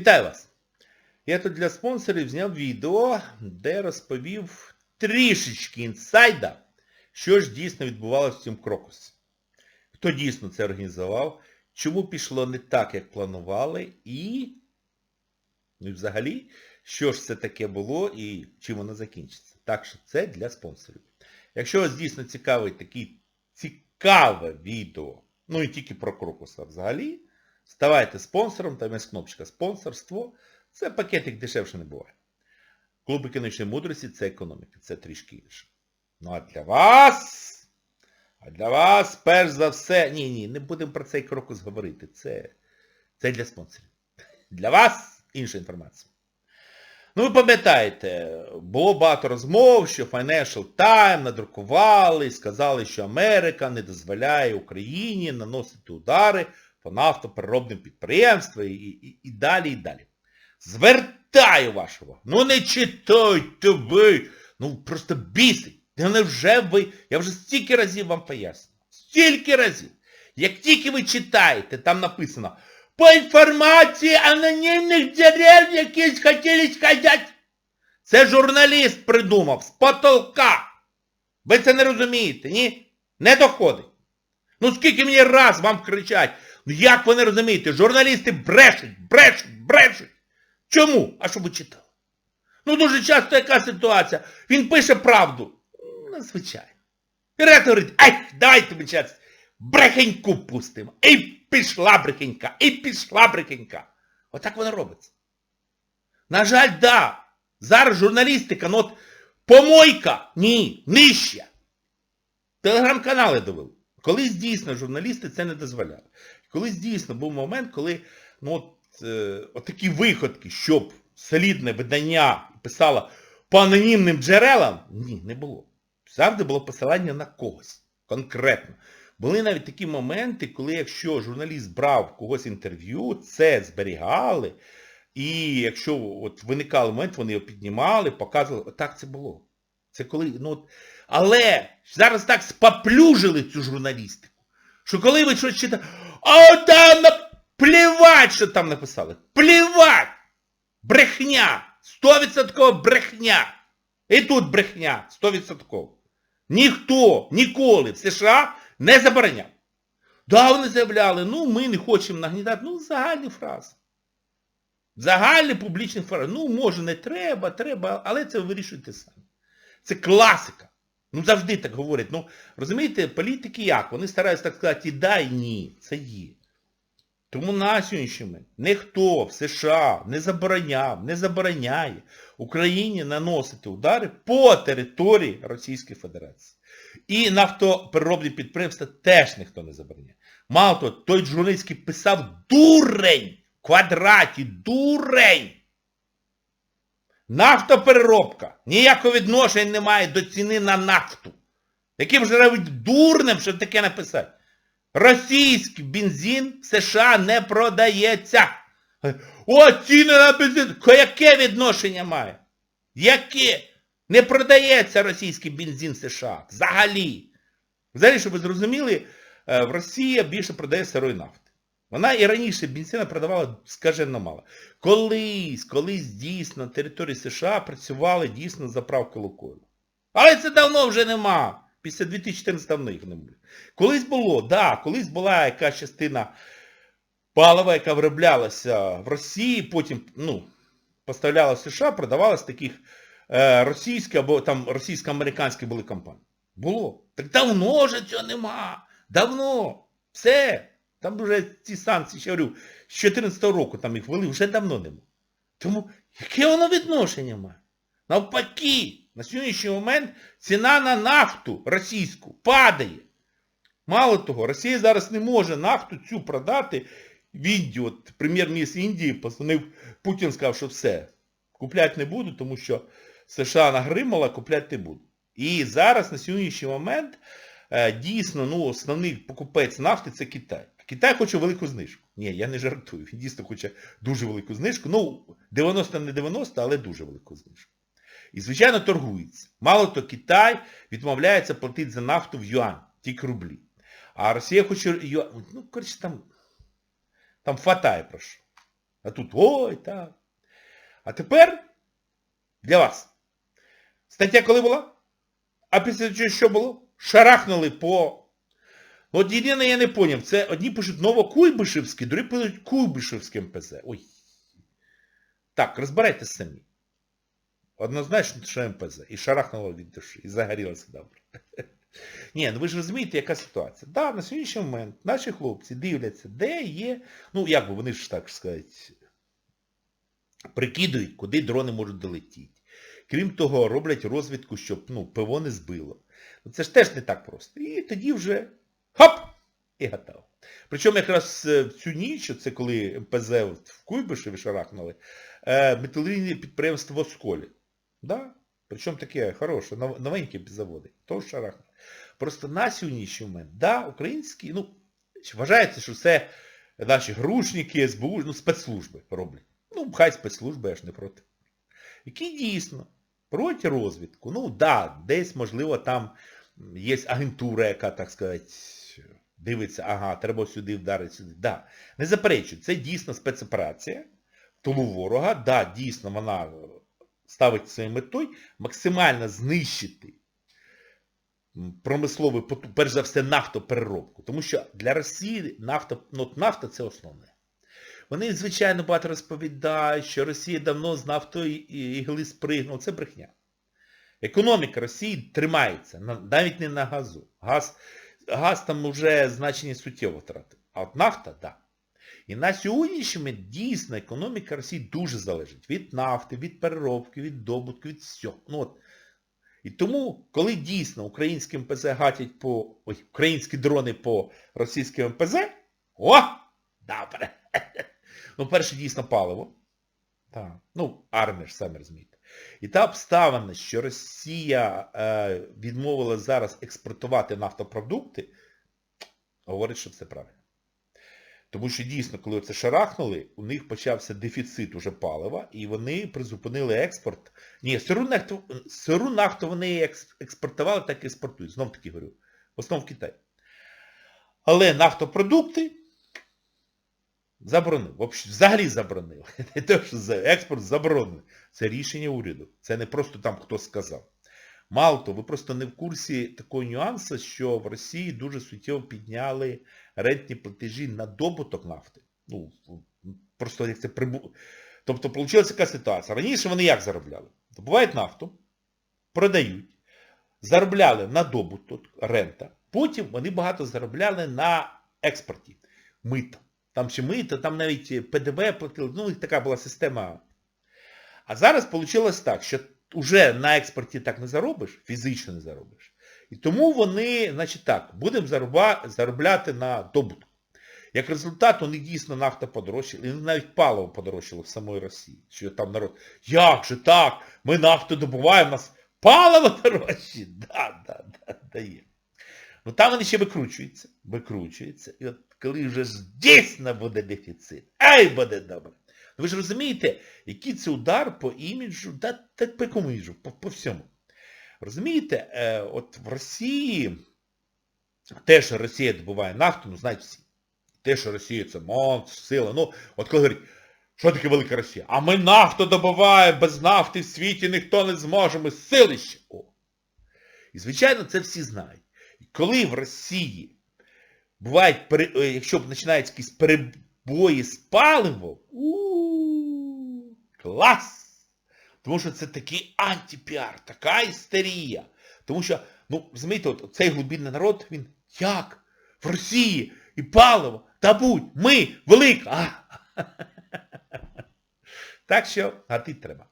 Вітаю вас! Я тут для спонсорів зняв відео, де розповів трішечки інсайда, що ж дійсно відбувалося в цьому крокусі. Хто дійсно це організував, чому пішло не так, як планували, і, ну і взагалі, що ж це таке було і чим воно закінчиться. Так що це для спонсорів. Якщо вас дійсно цікавить таке цікаве відео, ну і тільки про крокуса взагалі, ставайте спонсором, там є кнопочка спонсорство. Це пакетик дешевше не буває. Клуб економічної мудрості це економіка, це трішки інше. Ну а для вас, а для вас, перш за все, ні, ні, не будемо про цей крокус говорити. Це, це для спонсорів. Для вас інша інформація. Ну ви пам'ятаєте, було багато розмов, що Financial Times надрукували, сказали, що Америка не дозволяє Україні наносити удари по нафтопереробним підприємствам і, і, і далі, і далі. Звертаю увагу. Ну не читайте ви. Ну просто бісить. Невже ви? Я вже стільки разів вам пояснював. Стільки разів. Як тільки ви читаєте, там написано по інформації анонімних джерел якісь хотіли сказати. Це журналіст придумав з потолка. Ви це не розумієте, ні? Не доходить. Ну скільки мені раз вам кричать, як ви не розумієте, журналісти брешуть, брешуть, брешуть. Чому? А що ви читали? Ну дуже часто яка ситуація? Він пише правду. Ну, звичайно. І ректор говорить, ай, давайте ми час брехеньку пустимо. І пішла брехенька, і пішла брехенька. Отак воно робиться. На жаль, да. Зараз журналістика, ну от помойка, ні, нижча. Телеграм-канали довели. Колись дійсно журналісти це не дозволяли. Колись дійсно був момент, коли ну, от, е, от такі виходки, щоб солідне видання писало по анонімним джерелам, ні, не було. Завжди було посилання на когось. Конкретно. Були навіть такі моменти, коли якщо журналіст брав когось інтерв'ю, це зберігали, і якщо от виникав момент, вони його піднімали, показували, так це було. Це коли, ну от, але зараз так споплюжили цю журналістику, що коли ви щось читаєте, а там плівать, що там написали. Плівать! Брехня! Стовідсотково брехня! І тут брехня, стовідсотково. Ніхто ніколи в США не забороняв. Да, вони заявляли, ну ми не хочемо нагнітати, ну загальні фрази. Загальні публічні фрази. Ну, може, не треба, треба, але це ви вирішуєте самі. Це класика. Ну завжди так говорять. Ну, розумієте, політики як? Вони стараються так сказати і да, і ні. Це є. Тому на сьогоднішній ніхто в США не забороняв, не забороняє Україні наносити удари по території Російської Федерації. І нафтопереробні підприємства теж ніхто не забороняє. Мало того, той журналіст який писав дурень квадраті, дурень. Нафтопереробка ніякого відношення не має до ціни на нафту. Яким же навіть дурним, щоб таке написати. Російський бензин в США не продається. О, ціни на бензин. Яке відношення має? Яке? Не продається російський бензин в США. Взагалі. Взагалі, щоб ви зрозуміли, в Росії більше продає сирої нафти. Вона і раніше бензина продавала скажено мало. Колись, колись дійсно на території США працювали дійсно заправки Лукойлу. Але це давно вже нема. Після 2014 давно їх не було. Колись було, да, колись була якась частина палива, яка вироблялася в Росії, потім ну, поставляла в США, продавалась таких е, російських або там російсько-американські були компанії. Було. Так давно вже цього нема. Давно. Все. Там вже ці санкції, ще говорю, з 2014 року там їх ввели, вже давно нема. Тому яке воно відношення має? Навпаки, на сьогоднішній момент ціна на нафту російську падає. Мало того, Росія зараз не може нафту цю продати в Індію. От прем'єр-міністр Індії позвонив, Путін сказав, що все, купляти не буду, тому що США нагримала, купляти не буду. І зараз на сьогоднішній момент дійсно ну, основний покупець нафти це Китай. Китай хоче велику знижку. Ні, я не жартую. Він дійсно хоче дуже велику знижку. Ну, 90 не 90, але дуже велику знижку. І, звичайно, торгується. Мало то Китай відмовляється платити за нафту в юань, тільки рублі. А Росія хоче юань. Ну, коротше, там там фатає про що. А тут ой, так. А тепер для вас. Стаття коли була? А після цього що було? Шарахнули по... От єдине я не поняв, це одні пишуть Новокуйбишевський, другі пишуть Куйбишевське МПЗ. Ой. Так, розбирайтесь самі. Однозначно, що МПЗ. І шарахнуло від душі, і загорілося добре. Ні, ну ви ж розумієте, яка ситуація. Так, да, на сьогоднішній момент наші хлопці дивляться, де є, ну як би вони ж так сказати, прикидують, куди дрони можуть долетіти. Крім того, роблять розвідку, щоб ну, ПВО не збило. Ну, Це ж теж не так просто. І тоді вже! І готово. Причому якраз е, в цю ніч, це коли МПЗ в Куйбишеві шарахнули, е, металургійне підприємство в Осколі. Да? Причому таке хороше, нов- новеньке заводи. То шарахнули. Просто на сьогоднішній момент, да, українські, ну, вважається, що це наші грушники, СБУ, ну, спецслужби роблять. Ну, хай спецслужби, я ж не проти. Які дійсно проти розвідку. Ну, да, десь, можливо, там є агентура, яка, так сказати, дивиться, ага, треба сюди вдарити, сюди. Да. Не заперечую, це дійсно спецоперація в тулу ворога. Да, дійсно, вона ставить своєю метою максимально знищити м, промисловий, перш за все, нафтопереробку. Тому що для Росії нафта, ну, нафта це основне. Вони, звичайно, багато розповідають, що Росія давно з нафтої ігли спригнула. Це брехня. Економіка Росії тримається, навіть не на газу. Газ, газ там вже значення суттєво втратив. А от нафта, так. Да. І на сьогоднішній дійсно економіка Росії дуже залежить від нафти, від переробки, від добутку, від всього. Ну, от. І тому, коли дійсно українські МПЗ гатять по... Ой, українські дрони по російським МПЗ, о! Добре. Ну, перше, дійсно, паливо. Так. Ну, армія ж самі розумієте. І та обставина, що Росія е, відмовила зараз експортувати нафтопродукти, говорить, що все правильно. Тому що дійсно, коли це шарахнули, у них почався дефіцит уже палива, і вони призупинили експорт. Ні, сиру нафту, сиру нафту вони екс- експортували, так і експортують. Знов таки говорю. В основному в Китай. Але нафтопродукти заборонив. Взагалі заборонив. Не те, що експорт заборонений. Це рішення уряду. Це не просто там хтось сказав. Мало того, ви просто не в курсі такого нюансу, що в Росії дуже суттєво підняли рентні платежі на добуток нафти. Ну, просто як це прибу... Тобто, вийшла така ситуація. Раніше вони як заробляли? Добувають нафту, продають, заробляли на добуток, рента. Потім вони багато заробляли на експорті. Мита. Там ще мито, там навіть ПДВ платили. Ну, така була система. А зараз вийшло так, що вже на експорті так не заробиш, фізично не заробиш. І тому вони, значить так, будемо заробляти на добутку. Як результат, вони дійсно нафта подорожчали, і навіть паливо подорожчало в самої Росії. Що там народ, як же так, ми нафту добуваємо, у нас паливо дорожче. Да, да, да, дає. Ну там вони ще викручуються, викручуються. І от коли вже дійсно буде дефіцит, ай буде добре. Ви ж розумієте, який це удар по іміджу, да, так по якому іміджу, по, по всьому. Розумієте, е, от в Росії те, що Росія добуває нафту, ну знають всі. Те, що Росія це монстр, сила. Ну, от коли говорять, що таке велика Росія? А ми нафту добуваємо, без нафти в світі ніхто не зможе, ми силище. О. І звичайно, це всі знають. І коли в Росії бувають, е, якщо починаються якісь перебої з паливом, у клас! Тому що це такий антипіар, така істерія. Тому що, ну, розумієте, от цей глибинний народ, він як? В Росії і паливо, та будь, ми, велика. Так що гатити треба.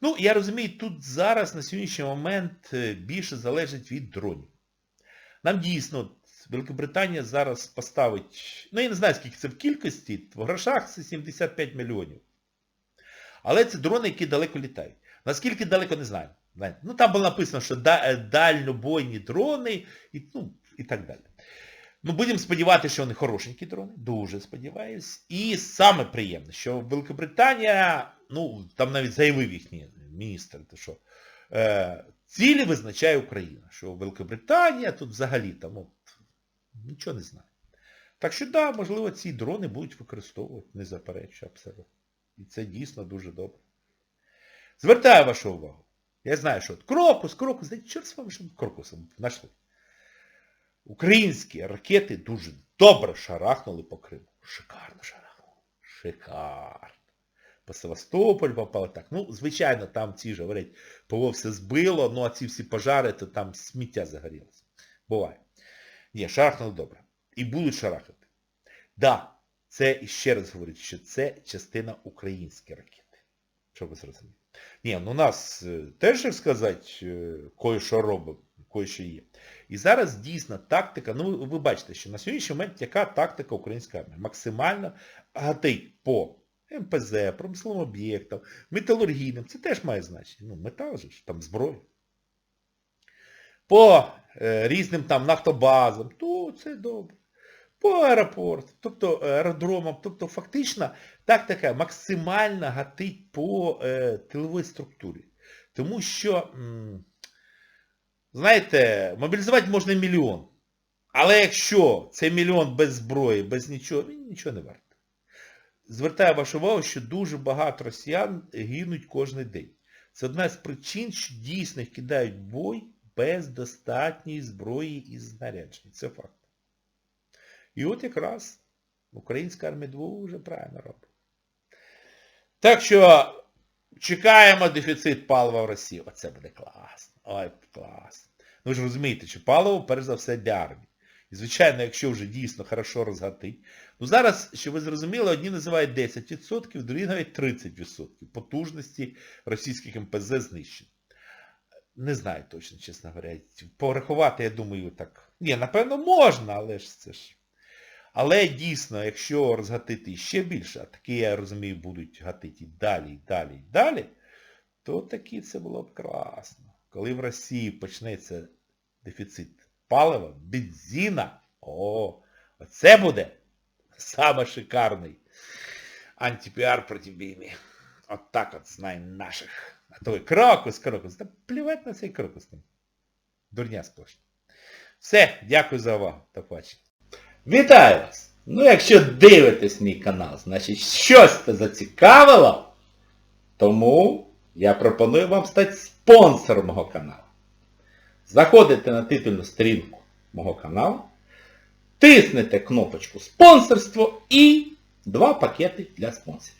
Ну, я розумію, тут зараз на сьогоднішній момент е, більше залежить від дронів. Нам дійсно, Великобританія зараз поставить, ну я не знаю, скільки це в кількості, в грошах це 75 мільйонів. Але це дрони, які далеко літають. Наскільки далеко, не знаю. Ну там було написано, що е, дальнобойні дрони і, ну, і так далі. Ну, будемо сподіватися, що вони хорошенькі дрони, дуже сподіваюсь. І саме приємне, що Великобританія, ну, там навіть заявив їхній міністр, що е, цілі визначає Україна. Що Великобританія тут взагалі там от, нічого не знає. Так що, да, можливо, ці дрони будуть використовувати, не заперечую абсолютно. І це дійсно дуже добре. Звертаю вашу увагу. Я знаю, що от крокус, крокус, да чорт з вами, що крокусом знайшли. Українські ракети дуже добре шарахнули по Криму. Шикарно шарахнули. Шикарно. По Севастополь попали так. Ну, звичайно, там ці ж говорять, ПВО все збило, ну а ці всі пожари, то там сміття загорілося. Буває. Ні, шарахнули добре. І будуть шарахати. Да, це, ще раз говорю, що це частина української ракети. Щоб ви зрозуміли. Ні, ну у нас е, теж, як сказати, е, кое-що робимо, кое-що є. І зараз дійсно тактика, ну ви- бачите, що на сьогоднішній момент яка тактика української армії? Максимально гатить по МПЗ, промисловим об'єктам, металургійним, це теж має значення. Ну, метал же ж, там зброя. По е, різним там нафтобазам, то це добре. По аеропортам, тобто аеродромам, тобто фактично тактика максимально гатить по е, тиловій структурі. Тому що, м, знаєте, мобілізувати можна мільйон. Але якщо це мільйон без зброї, без нічого, він нічого не варто. Звертаю вашу увагу, що дуже багато росіян гинуть кожен день. Це одна з причин, що дійсно їх кидають бой без достатньої зброї і знарядження. Це факт. І от якраз українська армія дуже правильно робить. Так що чекаємо дефіцит палива в Росії. Оце буде класно. Ой, класно. Ну ви ж розумієте, що паливо, перш за все, для армії. І, звичайно, якщо вже дійсно хорошо розгатить. Ну зараз, щоб ви зрозуміли, одні називають 10%, другі навіть 30% потужності російських МПЗ знищено. Не знаю точно, чесно говоря. Порахувати, я думаю, так. Ні, напевно, можна, але ж це ж. Але дійсно, якщо розгатити ще більше, а такі, я розумію, будуть гатити далі, далі, далі, то таки це було б класно. Коли в Росії почнеться дефіцит палива, бензина, о, оце буде саме шикарний антипіар проти війни. От так от знає наших. А той крокус, крокус. Та плівать на цей крокус там. Дурня сплошна. Все, дякую за увагу. До побачення. Вітаю вас! Ну якщо дивитесь мій канал, значить щось це зацікавило, тому я пропоную вам стати спонсором мого каналу. Заходите на титульну сторінку мого каналу, тиснете кнопочку спонсорство і два пакети для спонсорів.